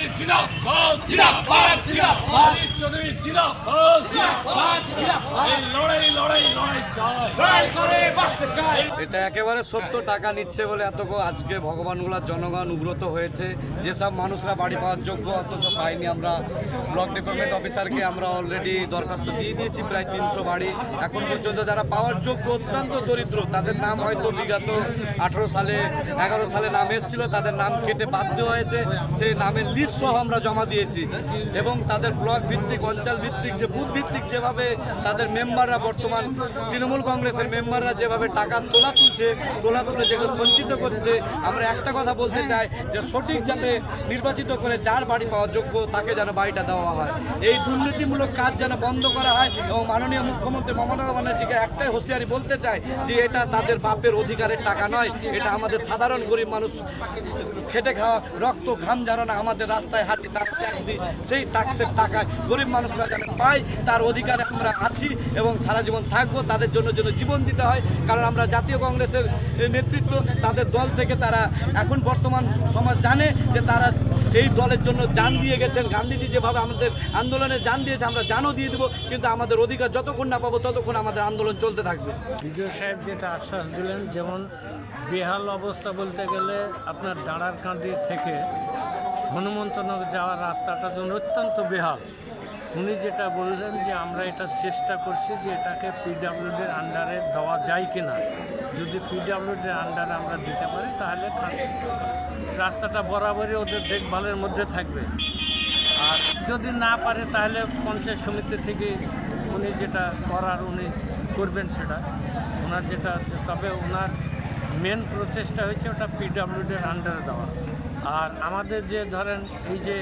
চৌধুরী জিনাবাদ জিনাবাদ চৌধুরী জিনাবাদ জিনাবাদ এটা একেবারে সত্য, টাকা নিচ্ছে বলে এত আজকে ভগবানগুলার জনগণ উগ্রত হয়েছে। যেসব মানুষরা বাড়ি পাওয়ার যোগ্য, অথচ পাইনি আমরা। ব্লক ডেভেলপমেন্ট অফিসারকে আমরা অলরেডি দরখাস্ত দিয়ে দিয়েছি, প্রায় তিনশো বাড়ি। এখন পর্যন্ত যারা পাওয়ার যোগ্য, অত্যন্ত দরিদ্র, তাদের নাম হয়তো বিগত আঠেরো সালে, এগারো সালে নাম এসেছিল, তাদের নাম কেটে বাধ্য হয়েছে। সেই নামের লিস্ট সহ আমরা জমা দিয়েছি। এবং তাদের ব্লক ভিত্তিক, অঞ্চল ভিত্তিক, যে বুথ ভিত্তিক যেভাবে তাদের মেম্বাররা বর্তমান, তৃণমূল কংগ্রেসের মেম্বাররা যেভাবে টাকা তোলা তুলছে, তোলা তুলে যেগুলো সঞ্চিত করছে, আমরা একটা কথা বলতে চাই যে সঠিক যাতে নির্বাচিত করে যার বাড়ি পাওয়া যোগ্য তাকে যেন বাড়িটা দেওয়া হয়। এই দুর্নীতিমূলক কাজ যেন বন্ধ করা হয় এবং মাননীয় মুখ্যমন্ত্রী মমতা ব্যানার্জিকে একটাই হুঁশিয়ারি বলতে চাই যে এটা তাদের বাপের অধিকারের টাকা নয়, এটা আমাদের সাধারণ গরিব মানুষ খেটে খাওয়া, রক্ত, ঘাম ঝরানো আমাদের রাস্তায় হাঁটি তার ট্যাক্স দিই, সেই ট্যাক্সের টাকায় গরিব মানুষরা যেন পায়, তার অধিকারে আমরা আছি এবং সারা জীবন থাকব, তাদের জন্য জন্য জীবন দিতে হয়, কারণ আমরা জাতীয় কংগ্রেসের নেতৃত্ব তাদের দল থেকে তারা এখন বর্তমান সমাজ জানে যে তারা এই দলের জন্য জান দিয়ে গেছেন। গান্ধীজি যেভাবে আমাদের আন্দোলনে জান দিয়েছে, আমরা জানও দিয়ে দেবো, কিন্তু আমাদের অধিকার যতক্ষণ না পাবো ততক্ষণ আমাদের আন্দোলন চলতে থাকবে। বিডিও সাহেব যেটা আশ্বাস দিলেন, যেমন বেহাল অবস্থা বলতে গেলে আপনার দাঁড়ার কাঁদি থেকে হনুমন্তনগর যাওয়ার রাস্তাটা যেন অত্যন্ত বেহাল। উনি যেটা বললেন যে আমরা এটা চেষ্টা করছি যে এটাকে পিডাব্লিউডির আন্ডারে দেওয়া যায় কি না যদি পিডাব্লিউডির আন্ডারে আমরা দিতে পারি, তাহলে রাস্তাটা বরাবরই ওদের দেখভালের মধ্যে থাকবে। আর যদি না পারে, তাহলে পঞ্চায়েত সমিতি থেকে উনি যেটা করার উনি করবেন সেটা। ওনার যেটা তবে ওনার মেন প্রচেষ্টা হয়েছে ওটা পিডাব্লিউডির আন্ডারে দেওয়া। আর আমাদের যে ধরেন এই যে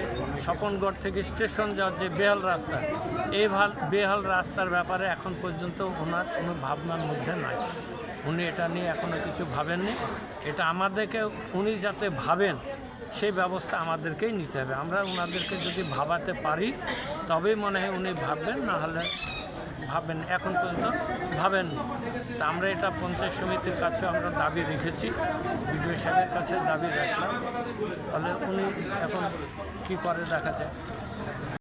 স্বপনগড় থেকে স্টেশন যাওয়ার যে বেহাল রাস্তা, এই ভালো বেহাল রাস্তার ব্যাপারে এখন পর্যন্ত ওনার কোনো ভাবনার মধ্যে নাই। উনি এটা নিয়ে এখনও কিছু ভাবেননি। এটা আমাদেরকে, উনি যাতে ভাবেন, সেই ব্যবস্থা আমাদেরকেই নিতে হবে। আমরা ওনাদেরকে যদি ভাবাতে পারি, তবেই মনে হয় উনি ভাববেন না হলে ভাবেন, এখন পর্যন্ত ভাবেন তা আমরা এটা পঞ্চায়েত সমিতির কাছে আমরা দাবি রেখেছি। বিডিও সাহেবের কাছে দাবি রাখলাম। তাহলে উনি এখন কী করে দেখা যায়